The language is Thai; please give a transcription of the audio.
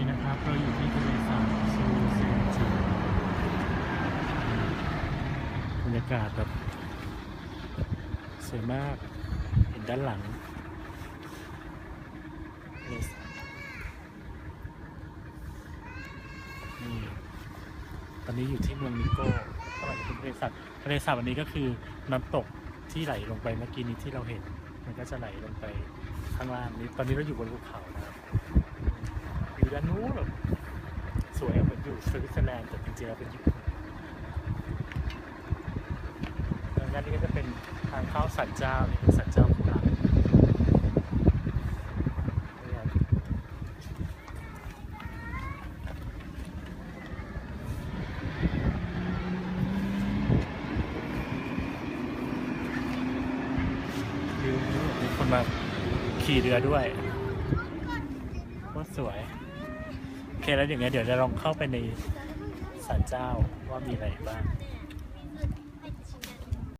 นี้นะครับ เราอยู่ที่ทะเลสาบซูเซนจูบรรยากาศแบบสวยมากเห็นด้านหลังนี่ตอนนี้อยู่ที่เมืองนิโก้ก็หมายถึงทะเลสาบทะเลสาบอันนี้ก็คือน้ำตกที่ไหลลงไปเมื่อกี้นี้ที่เราเห็น มันก็จะไหลลงไปข้างล่างนี้ตอนนี้เราอยู่บนภูเขานะครับานนู้นแบบสวยเหมือนอยู่สวิตเซอร์แลนด์แต่จริงๆแล้วเป็นญี่ปุ่นแล้วด้านนี้ก็จะเป็นทางเข้าสันเจ้านี่เป็นสันเจ้าของเรานี่คนมีคนมาขี่เรือด้วยโคตรสวย โอเคแล้วอย่างเงี้ยเดี๋ยวจะลองเข้าไปในศาลเจ้าว่ามีอะไรบ้าง